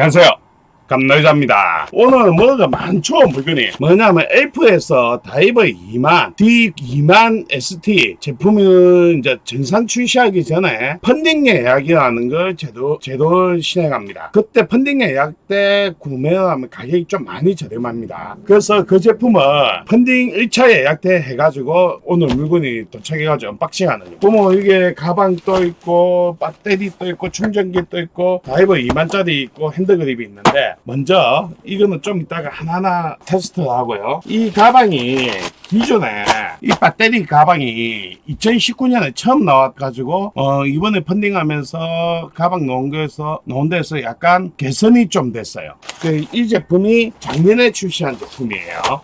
안녕하세요. 감노자입니다. 오늘 뭐가 많죠 물건이 뭐냐면 엘프에서 다이버 2만 D2만 ST 제품은 이제 정상 출시하기 전에 펀딩 예약이라는 걸 제도 제도 실행합니다. 그때 펀딩 예약 때 구매하면 가격이 좀 많이 저렴합니다. 그래서 그 제품은 펀딩 1차 예약 때 해가지고 오늘 물건이 도착해가지고 언박싱하는 거. 보면 이게 가방 또 있고 배터리 또 있고 충전기 또 있고 다이버 2만짜리 있고 핸드그립이 있는데 먼저 이거는 좀 이따가 하나하나 테스트 하고요. 이 가방이 기존에 이 배터리 가방이 2019년에 처음 나와가지고 어 이번에 펀딩하면서 가방 놓은 거에서 놓은 데서 약간 개선이 좀 됐어요. 그 이 제품이 작년에 출시한 제품이에요.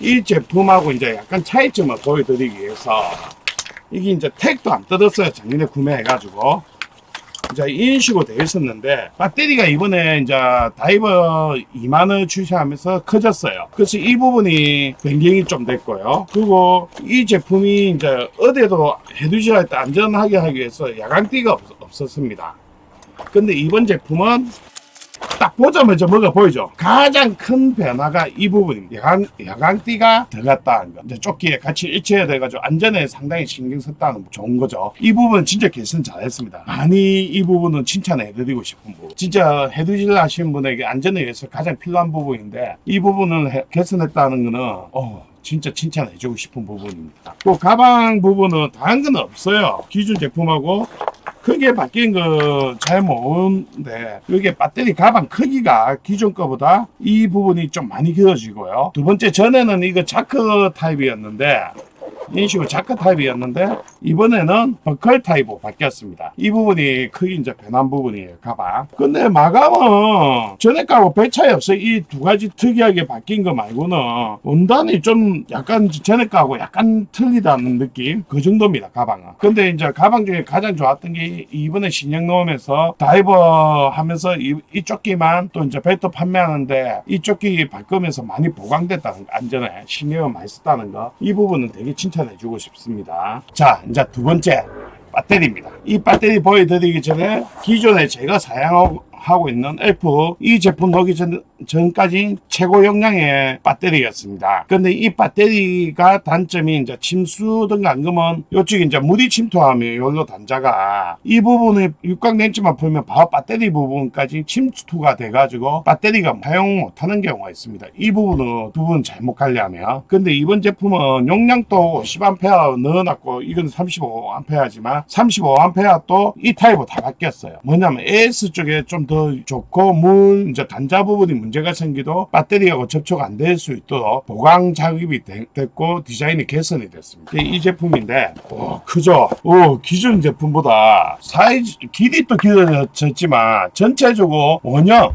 이 제품하고 이제 약간 차이점을 보여드리기 위해서 이게 이제 택도 안 뜯었어요. 작년에 구매해가지고. 이제 이런 식으로 되어 있었는데 배터리가 이번에 이제 다이버 2만원 출시하면서 커졌어요. 그래서 이 부분이 변경이 좀 됐고요. 그리고 이 제품이 이제 어디에도 해두지 할때 안전하게 하기 위해서 야광띠가 없, 없었습니다. 근데 이번 제품은 딱 보자마자 뭐가 보이죠? 가장 큰 변화가 이 부분입니다. 야광, 야광띠가 들어갔다는 거. 이제 조끼에 같이 일체해 돼가지고 안전에 상당히 신경 썼다는 거 좋은 거죠. 이 부분은 진짜 개선 잘했습니다. 많이 이 부분은 칭찬해드리고 싶은 부분. 진짜 해두질 하시는 분에게 안전에 위해서 가장 필요한 부분인데 이 부분을 해- 개선했다는 거는 어, 진짜 칭찬해주고 싶은 부분입니다. 또 가방 부분은 다른 건 없어요. 기존 제품하고 크게 바뀐 거잘 모르는데 이게 배터리 가방 크기가 기존 거보다 이 부분이 좀 많이 길어지고요. 두 번째 전에는 이거 자크 타입이었는데 이런 식으로 자크 타입이었는데 이번에는 버클 타입으로 바뀌었습니다. 이 부분이 크게 이제 변한 부분이에요. 가방. 근데 마감은 거하고 별 차이 없어요. 이 두 가지 특이하게 바뀐 거 말고는 원단이 좀 약간 전에 거하고 약간 틀리다는 느낌 그 정도입니다. 가방은. 근데 이제 가방 중에 가장 좋았던 게 이번에 신형 넣으면서 다이버 하면서 이, 이 조끼만 또 이제 벨트 판매하는데 이 조끼 바꾸면서 많이 보강됐다는 거 안전에 신경을 많이 썼다는 거 이 부분은 되게 칭찬해 주고 싶습니다. 자 이제 두 번째 배터리입니다. 이 배터리 보여드리기 전에 기존에 제가 사용하고 하고 있는 엘프 이 제품 넣기 전, 전까지 최고 용량의 배터리였습니다. 근데 이 배터리가 단점이 이제 침수든가 안 그러면 이쪽에 이제 물이 침투하면 여기로 단자가 이 부분을 육각 렌즈만 풀면 바로 배터리 부분까지 침투가 돼가지고 배터리가 사용 못하는 경우가 있습니다. 이 부분은 두 분 잘못 관리하면 근데 이번 제품은 용량도 10A 넣어놨고 이건 35A지만 35A 또이 타입으로 다 바뀌었어요. 뭐냐면 AS 쪽에 좀 더 좋고 물 이제 단자 부분이 문제 가 생기도 배터리하고 접촉 안 될 수 있도록 보강 작업이 되- 됐고 디자인이 개선이 됐습니다. 이 제품인데 오, 크죠? 오, 기존 제품보다 사이즈 길이 또 길어졌지만 전체적으로 원형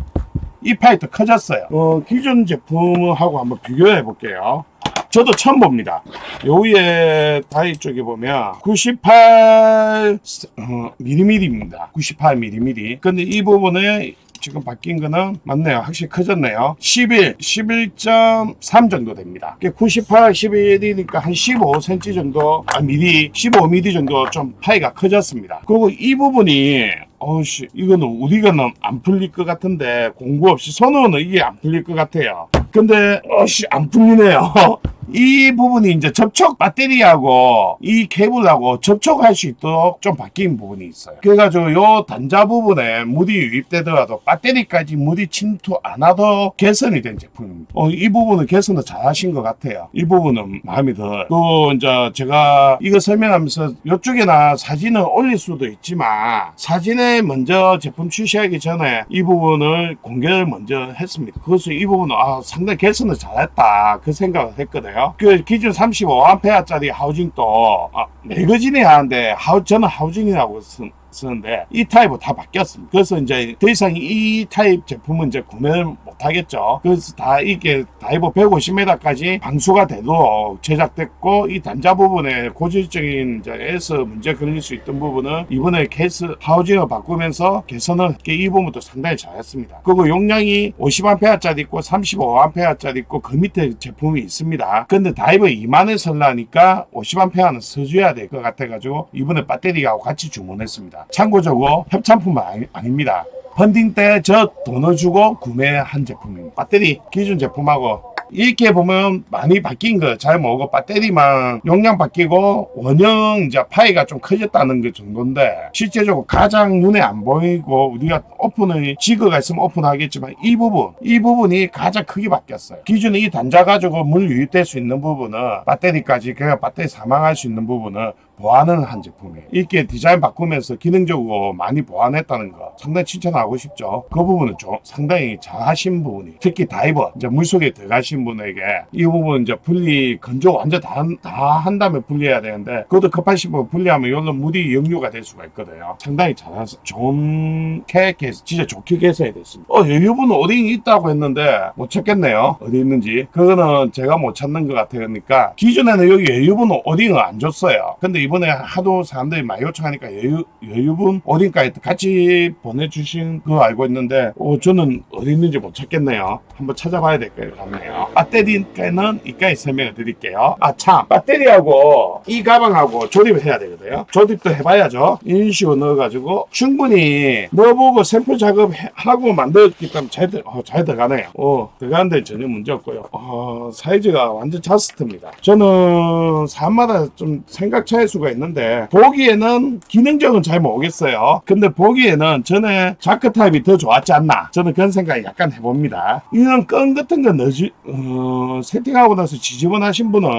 이 파이 더 커졌어요. 어, 기존 제품하고 한번 비교해 볼게요. 저도 처음 봅니다. 요 위에 다이 쪽에 보면 98 어, mm입니다. 98mm. 근데 이 부분에 지금 바뀐 거는 맞네요. 확실히 커졌네요. 11, 11.3 정도 됩니다. 98, 11이니까 한 15cm 정도, 아, 미리, 15mm 정도 좀 파이가 커졌습니다. 그리고 이 부분이 어씨 이거는 우리가는 안 풀릴 것 같은데 공부 없이 손으로는 이게 안 풀릴 것 같아요. 근데 어씨 안 풀리네요. 이 부분이 이제 접촉 배터리하고 이 케이블하고 접촉할 수 있도록 좀 바뀐 부분이 있어요. 그래가지고 요 단자 부분에 물이 유입되더라도 배터리까지 물이 침투 안 하도록 개선이 된 제품입니다. 어, 이 부분은 개선을 잘 하신 것 같아요. 이 부분은 마음에 들어요. 또 이제 제가 이거 설명하면서 이쪽에나 사진을 올릴 수도 있지만 사진에 먼저 제품 출시하기 전에 이 부분을 공개를 먼저 했습니다. 그래서 이 부분은 아, 상당히 개선을 잘했다 그 생각을 했거든요. 그 기존 35A짜리 하우징도 아, 매거진이 하는데 하우, 저는 하우징이라고 쓴 쓰는데 이 타입으로 다 바뀌었습니다. 그래서 이제 더 이상 이 타입 제품은 이제 구매를 못 하겠죠. 그래서 다 이게 다이버 150m까지 방수가 되도록 제작됐고 이 단자 부분에 고질적인 이제 에서 문제 걸릴 수 있던 부분은 이번에 케이스 하우징을 바꾸면서 개선을 이 부분도 상당히 잘했습니다. 그리고 용량이 50A짜리 있고 35A짜리 있고 그 밑에 제품이 있습니다. 근데 다이버 2만원 설라니까 50A는 써줘야 될 것 같아가지고 이번에 배터리하고 같이 주문했습니다. 참고적으로 협찬품은 아니, 아닙니다. 펀딩 때 저 돈을 주고 구매한 제품입니다. 배터리 기존 제품하고 이렇게 보면 많이 바뀐 거 잘 모르고 배터리만 용량 바뀌고 원형 이제 파이가 좀 커졌다는 그 정도인데 실제적으로 가장 눈에 안 보이고 우리가 오픈을 지그가 있으면 오픈하겠지만 이 부분 이 부분이 가장 크게 바뀌었어요. 기존에 이 단자 가지고 물 유입될 수 있는 부분은 배터리까지 그냥 배터리 사망할 수 있는 부분은 보완을 한 제품이에요. 이렇게 디자인 바꾸면서 기능적으로 많이 보완했다는 거 상당히 칭찬하고 싶죠. 그 부분은 좀 상당히 잘하신 부분이 특히 다이버 이제 물속에 들어가신 분에게 이 부분 이제 분리 건조 완전 다, 한- 다한 다음에 분리해야 되는데 그것도 급하신 분 분리하면 이런 물이 역류가 될 수가 있거든요. 상당히 잘해서 좋게 개선, 진짜 좋게 개선이 됐습니다. 어 여유분 어디 있다고 했는데 못 찾겠네요. 어디 있는지 그거는 제가 못 찾는 것 같으니까 기존에는 여기 여유분 어딩을 안 줬어요. 근데 이 번에 하도 사람들이 많이 요청하니까 여유 여유분 어딘가에 같이 보내주신 거 알고 있는데 어 저는 어디 있는지 못 찾겠네요. 한번 찾아봐야 될것 같네요. 배터리는 이까지 설명을 드릴게요. 아 참 배터리하고 이 가방하고 조립을 해야 되거든요. 조립도 해봐야죠. 인식을 넣어가지고 충분히 넣어보고 샘플 작업하고 만들었기 때문에 잘, 들- 어, 잘 들어가네요. 어, 들어가는데 전혀 문제 없고요. 어, 사이즈가 완전 자스트입니다. 저는 사람마다 좀 생각 차일 수가 있는데 보기에는 기능적은 잘 모르겠어요. 근데 보기에는 전에 자크 타입이 더 좋았지 않나? 저는 그런 생각이 약간 해봅니다. 이런 끈 같은 거 넣지, 어, 세팅하고 나서 지저분하신 분은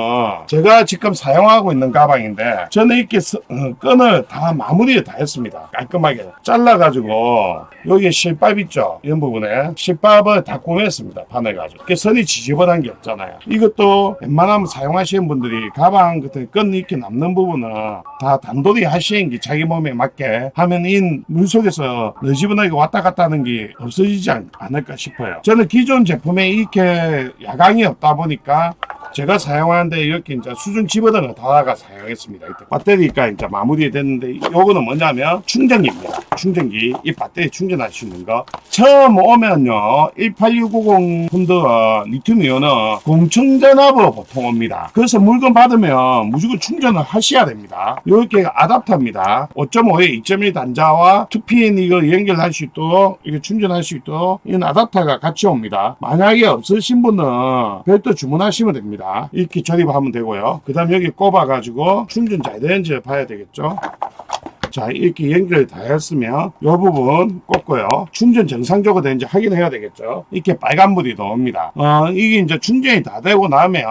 제가 지금 사용하고 있는 가방인데 저는 이렇게 서- 어, 끈을 다 마무리를 다 했습니다. 깔끔하게 잘라가지고 여기 실밥 있죠? 이런 부분에 실밥을 다 꾸몄습니다. 바늘 가지고. 그 선이 지저분한 게 없잖아요. 이것도 웬만하면 사용하시는 분들이 가방 같은 끈 이렇게 남는 부분은 다 단돌이 하시는 게 자기 몸에 맞게 하면 이 물속에서 너지분하게 왔다 갔다 하는 게 없어지지 않, 않을까 싶어요. 저는 기존 제품에 이렇게 야광이 없다 보니까 제가 사용하는데 이렇게 이제 수중 집어등을 달아가 사용했습니다. 이때 배터리가 이제 마무리 됐는데 요거는 뭐냐면 충전기입니다. 충전기 이 배터리 충전할 수 있는 거 처음 오면요 18690 폰더 리튬 이온은 공충전압으로 보통 옵니다. 그래서 물건 받으면 무조건 충전을 하셔야 됩니다. 이렇게 아답터입니다. 5.5에 2.1 단자와 2pin 이거 연결할 수 있도록 이거 충전할 수 있도록 이런 아답터가 같이 옵니다. 만약에 없으신 분은 별도 주문하시면 됩니다. 이렇게 조립하면 되고요. 그 다음 여기 꼽아가지고 충전 잘 되는지 봐야 되겠죠. 자 이렇게 연결 다 했으면 이 부분 꽂고요. 충전 정상적으로 되는지 확인해야 되겠죠. 이렇게 빨간불이 나옵니다. 어 이게 이제 충전이 다 되고 나면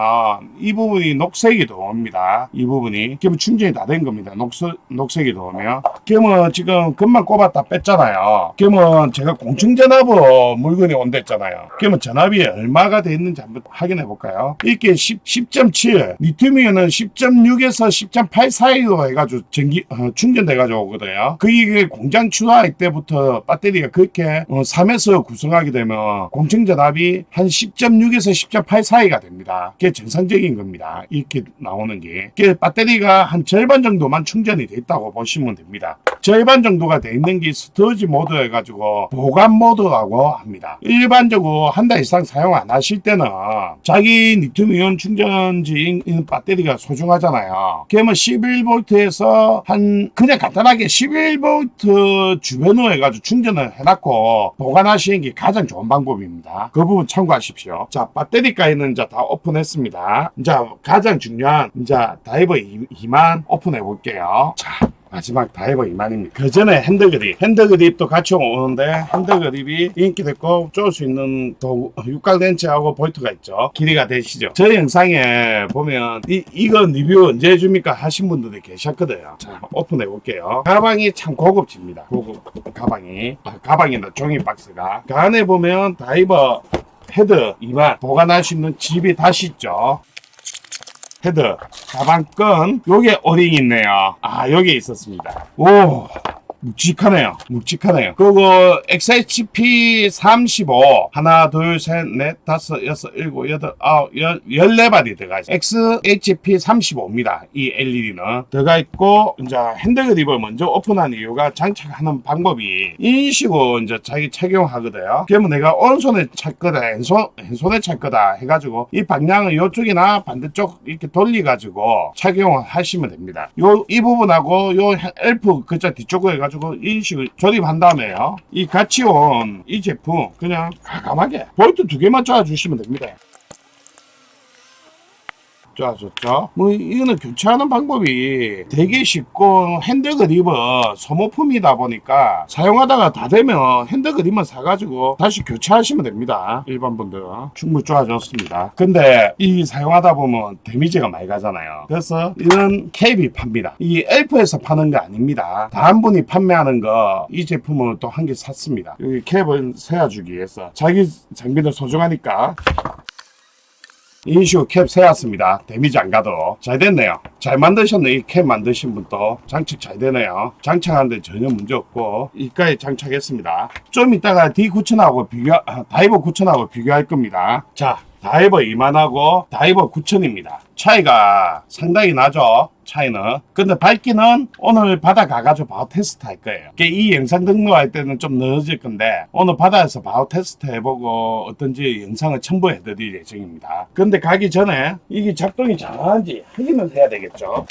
이 부분이 녹색이 나옵니다. 이 부분이. 그러면 충전이 다 된 겁니다. 녹색, 녹색이 나오면. 그러면 지금 금방 꼽았다 뺐잖아요. 그러면 제가 공충전압으로 물건이 온댔잖아요. 그러면 전압이 얼마가 돼 있는지 한번 확인해 볼까요? 이렇게 10, 10.7 리튬이온은 10.6에서 10.8 사이로 해가지고 전기 어, 충전돼가지고 오거든요. 그게 공장 출하할 때부터 배터리가 그렇게 어, 3에서 구성하게 되면 공충전압이 한 10.6에서 10.8 사이가 됩니다. 그게 정상적인 겁니다. 이렇게 나오는 게. 그게 배터리가 한 절반 정도만 충전이 돼 있다고 보시면 됩니다. 절반 정도가 돼 있는 게 스토리지 모드 해가지고 보관 모드라고 합니다. 일반적으로 한 달 이상 사용 안 하실 때는 자기 리튬이온 충전지인 이 배터리가 소중하잖아요. 그러면 11V에서 한 그냥 간단하게 11V 주변으로 해가지고 충전을 해놨고 보관하시는 게 가장 좋은 방법입니다. 그 부분 참고하십시오. 자 배터리까지는 이제 다 오픈했습니다. 이제 가장 중요한 이제 다이버 2만 오픈해 볼게요. 자. 마지막 다이버 2만입니다. 그 전에 핸드 그립. 핸드 그립도 같이 오는데 핸드 그립이 인기 됐고 쪼을 수 있는 도 육각 렌치하고 볼트가 있죠. 길이가 되시죠. 저 영상에 보면 이, 이거 리뷰 언제 해줍니까 하신 분들이 계셨거든요. 자, 오픈해 볼게요. 가방이 참 고급집니다. 고급 가방이. 아, 가방이나 종이 박스가. 그 안에 보면 다이버 헤드 2만 보관할 수 있는 집이 다시 있죠. 헤드. 가방끈. 요게 어링이 있네요. 아 여기 있었습니다. 오 묵직하네요. 묵직하네요. 그리고 XHP 35 하나 둘 셋 넷 다섯 여섯 일곱 여덟 아홉 열 열네 발이 들어가 있어요. XHP 35입니다. 이 LED는. 들어가 있고 이제 핸드 그립을 먼저 오픈한 이유가 장착하는 방법이 인식으로 이제 자기 착용하거든요. 그러면 내가 오른손에 찰 거다 왼손, 왼손에 찰 거다 해가지고 이 방향을 이쪽이나 반대쪽 이렇게 돌려가지고 착용을 하시면 됩니다. 요 이 부분하고 요 엘프 글자 뒤쪽으로 해가지고 해 가지고 이 식을 조립한 다음에요. 이 같이 온 이 제품 그냥 가감하게 볼트 두 개만 짜주시면 됩니다. 좋아졌죠? 뭐 이거는 교체하는 방법이 되게 쉽고 핸들 그립은 소모품이다 보니까 사용하다가 다 되면 핸들 그립만 사가지고 다시 교체하시면 됩니다. 일반 분들 충분히 좋아졌습니다. 근데 이 사용하다 보면 데미지가 많이 가잖아요. 그래서 이런 캡이 팝니다. 이 엘프에서 파는 거 아닙니다. 다른 분이 판매하는 거 이 제품을 또 한 개 샀습니다. 여기 캡을 세워주기 위해서 자기 장비도 소중하니까 인슈 캡 세웠습니다. 데미지 안 가도 잘 됐네요. 잘 만드셨네. 이 캡 만드신 분도 장착 잘 되네요. 장착하는데 전혀 문제 없고 이까지 장착했습니다. 좀 이따가 D9000하고 비교, 아, 다이버 9000하고 비교할 겁니다. 자, 다이버 2만하고 다이버 9000입니다. 차이가 상당히 나죠. 차이는. 근데 밝기는 오늘 바다 가가지고 바로 테스트 할 거예요. 이 영상 등록할 때는 좀 늦어질 건데 오늘 바다에서 바로 테스트 해보고 어떤지 영상을 첨부해 드릴 예정입니다. 근데 가기 전에 이게 작동이 잘하는지 확인을 해야 되겠죠.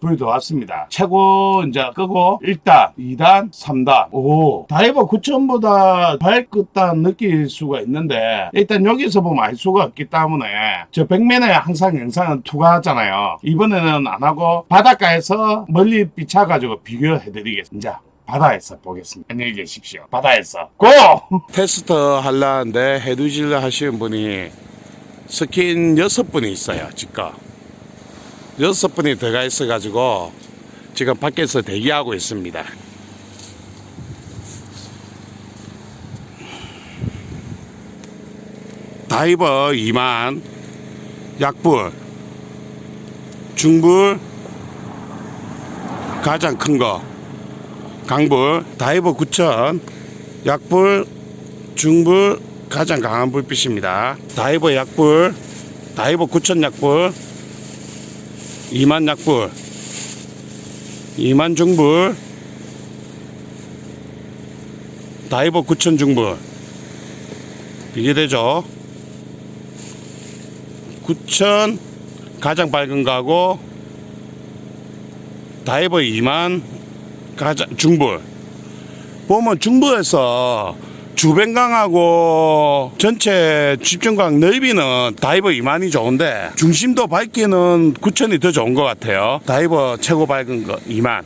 불이 들어왔습니다. 최고 이제 끄고 1단, 2단, 3단. 오, 다이버 9000보다 밝겠다 느낄 수가 있는데 일단 여기서 보면 알 수가 없기 때문에 저 벽면에 항상 영상은 투과하잖아요. 이번에는 안 하고 바닷가에서 멀리 비춰가지고 비교해드리겠습니다. 바다에서 보겠습니다. 안녕히 계십시오. 바다에서 고! 테스트 하려는데 해두질 하시는 분이 스킨 6분이 있어요. 지금. 여섯 분이 들어가 있어가지고 지금 밖에서 대기하고 있습니다. 다이버 2만, 약불, 중불, 가장 큰 거, 강불, 다이버 9000, 약불, 중불, 가장 강한 불빛입니다. 다이버 약불, 다이버 9000 약불, 2만 약불 2만 중불 다이버 9천 중불. 이게 되죠? 9천 가장 밝은 거하고 다이버 2만 가장 중불. 보면 중부에서 주변강하고 전체 집중강 넓이는 다이버 2만이 좋은데 중심도 밝기는 9천이 더 좋은 것 같아요. 다이버 최고 밝은 거 2만.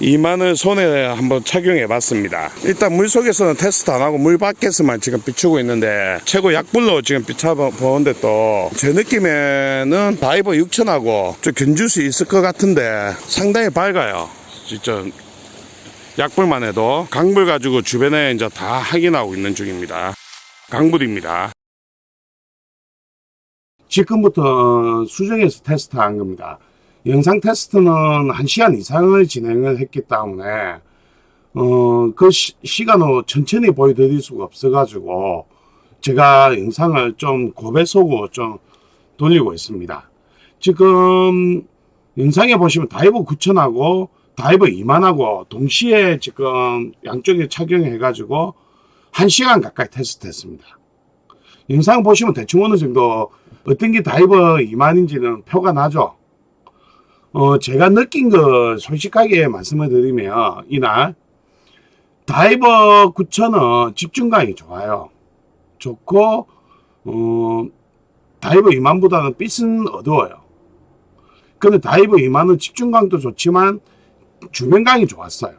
2만을 손에 한번 착용해 봤습니다. 일단 물 속에서는 테스트 안 하고 물 밖에서만 지금 비추고 있는데 최고 약불로 지금 비춰보는데 또 제 느낌에는 다이버 6000하고 좀 견줄 수 있을 것 같은데 상당히 밝아요. 진짜 약불만 해도 강불 가지고 주변에 이제 다 확인하고 있는 중입니다. 강불입니다. 지금부터 수정해서 테스트한 겁니다. 영상 테스트는 1시간 이상을 진행을 했기 때문에 어, 그 시, 시간을 천천히 보여드릴 수가 없어가지고 제가 영상을 좀 고배속으로 좀 돌리고 있습니다. 지금 영상에 보시면 다이버 9000하고 다이버 2만하고 동시에 지금 양쪽에 착용해 가지고 1시간 가까이 테스트 했습니다. 영상 보시면 대충 어느 정도 어떤 게 다이버 2만인지는 표가 나죠. 어, 제가 느낀 거 솔직하게 말씀을 드리면 이날 다이버 9000은 집중감이 좋아요. 좋고 어, 다이버 2만보다는 빛은 어두워요. 근데 다이버 2만은 집중감도 좋지만 주변강이 좋았어요.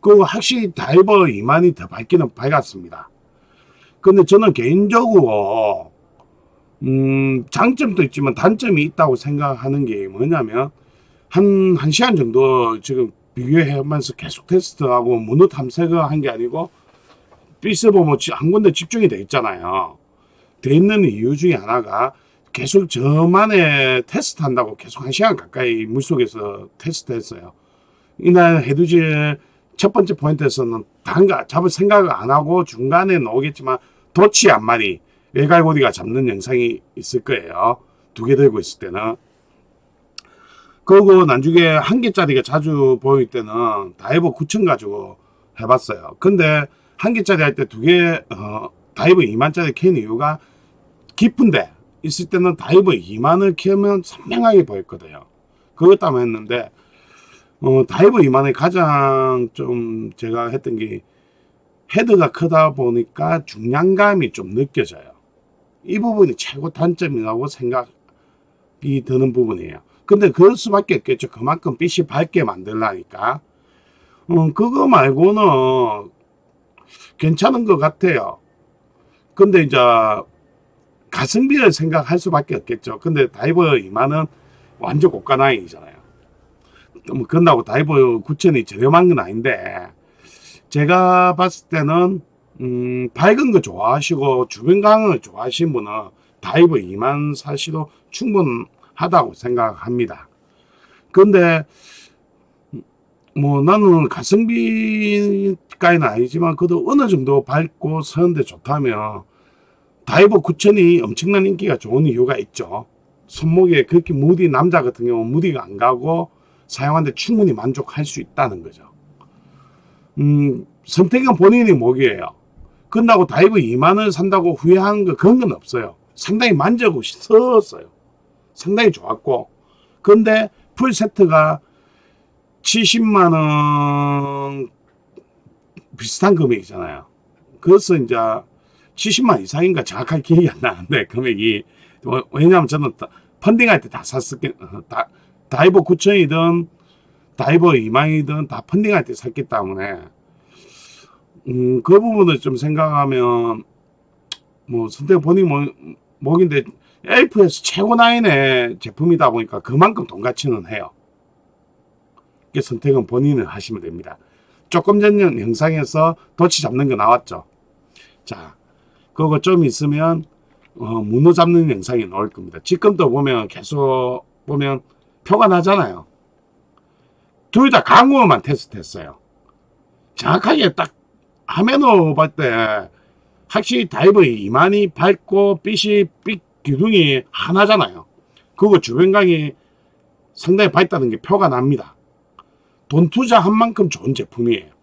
그 확실히 다이버 2만이 더 밝기는 밝았습니다. 근데 저는 개인적으로 음, 장점도 있지만 단점이 있다고 생각하는 게 뭐냐면 한, 한 시간 정도 지금 비교하면서 계속 테스트하고 문어 탐색을 한 게 아니고 보면 한 군데 집중이 돼 있잖아요. 돼 있는 이유 중에 하나가 계속 저만의 테스트 한다고 계속 한 시간 가까이 물속에서 테스트 했어요. 이날 해두질 첫 번째 포인트에서는 단가 잡을 생각을 안 하고 중간에 나오겠지만 도치 한 마리 외갈고리가 잡는 영상이 있을 거예요. 두 개 들고 있을 때는. 그리고 나중에 한 개짜리가 자주 보일 때는 다이버 9천 가지고 해봤어요. 근데 한 개짜리 할 때 두 개, 어, 다이버 2만짜리 캔 이유가 깊은데 있을 때는 다이버 2만을 키우면 선명하게 보였거든요. 그것 때문에 했는데 어, 다이버 이만의 가장 좀 제가 했던 게 헤드가 크다 보니까 중량감이 좀 느껴져요. 이 부분이 최고 단점이라고 생각이 드는 부분이에요. 근데 그럴 수밖에 없겠죠. 그만큼 빛이 밝게 만들라니까. 어, 그거 말고는 괜찮은 것 같아요. 근데 이제 가성비를 생각할 수밖에 없겠죠. 근데 다이버 2만은 완전 고가 라인이잖아요. 뭐 그런다고 다이버 9천이 저렴한 건 아닌데 제가 봤을 때는 음, 밝은 거 좋아하시고 주변 강을 좋아하시는 분은 다이버 2만 사시도 충분하다고 생각합니다. 근데 뭐 나는 가성비까지는 아니지만 그래도 어느 정도 밝고 서는데 좋다면 다이버 9000이 엄청난 인기가 좋은 이유가 있죠. 손목에 그렇게 무디 남자 같은 경우는 무디가 안 가고 사용하는데 충분히 만족할 수 있다는 거죠. 음, 선택은 본인이 목이에요. 끝나고 다이브 2만원 산다고 후회하는 거 그런 건 없어요. 상당히 만족하고 썼어요. 상당히 좋았고. 근데 풀 세트가 70만원 비슷한 금액이잖아요. 그래서 이제 70만 이상인가 정확하게 기억이 안 나는데 금액이 어, 왜냐하면 저는 다- 펀딩할 때 다 샀었기 어, 다, 다이버 9천이든 다이버 2만이든 다 펀딩할 때 샀기 때문에 음, 그 부분을 좀 생각하면 뭐 선택 본인 뭐, 목인데 엘프에서 최고 라인의 제품이다 보니까 그만큼 돈 가치는 해요. 그 선택은 본인을 하시면 됩니다. 조금 전 영상에서 도치 잡는 거 나왔죠. 자, 그거 좀 있으면 어, 문어 잡는 영상이 나올 겁니다. 지금도 보면 계속 보면 표가 나잖아요. 둘 다 강호만 테스트했어요. 정확하게 딱 화면으로 볼 때 확실히 다이버 이만이 밝고 빛이 빛 기둥이 하나잖아요. 그거 주변각이 상당히 밝다는 게 표가 납니다. 돈 투자한 만큼 좋은 제품이에요.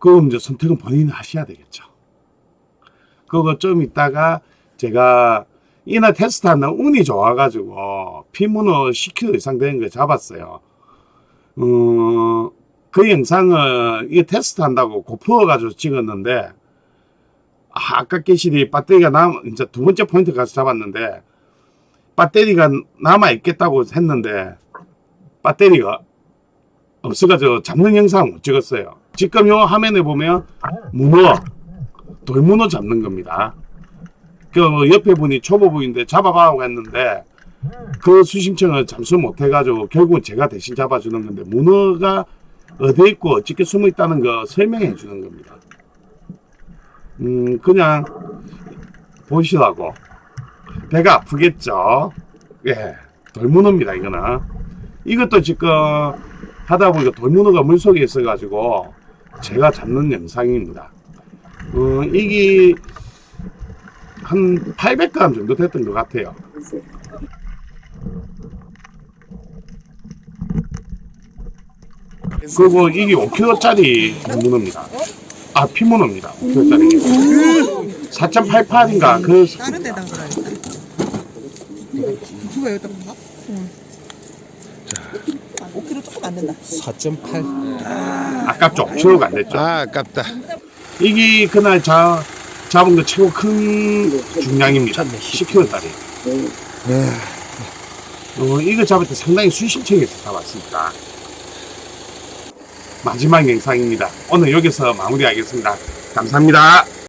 그럼 이제 선택은 본인이 하셔야 되겠죠. 그거 좀 있다가 제가 이날 테스트 한 날 운이 좋아가지고 피문어 10kg 이상 되는 거 잡았어요. 어, 그 영상을 이 테스트 한다고 고프로 가지고 찍었는데 아, 아까 깨시리 배터리가 남 이제 두 번째 포인트 가서 잡았는데 배터리가 남아 있겠다고 했는데 배터리가 없어가지고 잡는 영상 못 찍었어요. 지금 요 화면에 보면 문어 돌문어 잡는 겁니다. 그 옆에 분이 초보부인데 잡아봐라고 했는데 그 수심청을 잠수 못해가지고 결국은 제가 대신 잡아주는 건데 문어가 어디에 있고 어떻게 숨어 있다는 거 설명해 주는 겁니다. 음 그냥 보시라고 배가 아프겠죠. 예 돌문어입니다 이거는 이것도 지금 하다 보니까 돌문어가 물속에 있어가지고 제가 잡는 영상입니다. 어, 이게 한 800g 정도 됐던 것 같아요. 그리고 이게 5kg짜리 문어입니다. 아, 피문어입니다. 5kg짜리. 4.88인가 그 다른 데다 그러니까. 누가 여기다. 자, 5kg 조금 안 된다. 4.8. 아깝죠. 5kg가 안 됐죠. 아, 아깝다. 이게 그날 자, 잡은 거 최고 큰 중량입니다. 10kg짜리. 어, 이거 잡을 때 상당히 수심층에서 잡았습니다. 마지막 영상입니다. 오늘 여기서 마무리하겠습니다. 감사합니다.